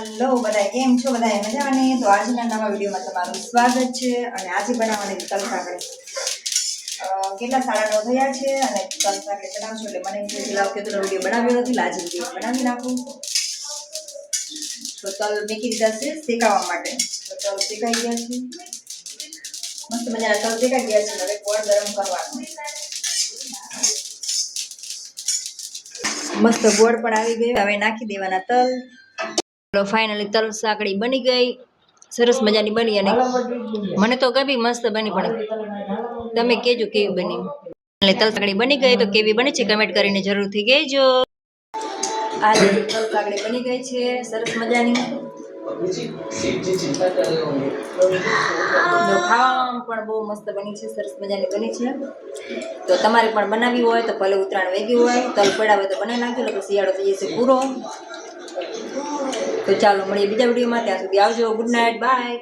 હાલો બધા કેમ છો બધા મજામાં તો આજના નવા વિડીયોમાં તમારું સ્વાગત છે અને આજે બનાવવાની તલ કાકડી કેટલા સાડા નવ થયા છે અને તલ કાકડી બનાવશું એટલે મને કે લાવ વીડિયો બનાવ્યો નથી આજે વીડિયો બનાવી નાખું. તો તલ મેકી દીધા છે શેકાવા માટે. તો તલ શેકાઈ ગયા છે. મસ્ત મજાના તલ શેકાઈ ગયા છે, હવે ગોળ ગરમ કરવાનું. મસ્ત ગોળ પણ આવી ગયો. હવે નાખી દેવાના તલ. ચલો ફાઇનલી તલ સાંકળી બની ગઈ. સરસ મજાની બની અને મને તો ગમી, મસ્ત બની પણ તમે કેજો કેવી બની. એટલે તલ સાંકળી બની ગઈ તો કેવી બની છે કમેન્ટ કરીને જરૂરથી કહેજો. આ તલ સાંકળી બની ગઈ છે, સરસ મજાની. ખાવામાં પણ બહુ મસ્ત બની છે, સરસ મજાની બની છે. તો તમારે પણ બનાવવી હોય તો ભલે ઉત્તરાયણ વેગી હોય, તલ હોય તો બનાવી નાખજો શિયાળો થઈ જશે પૂરો. તો ચાલો મળીએ બીજા વિડીયોમાં. ત્યાં સુધી આવજો. Good night bye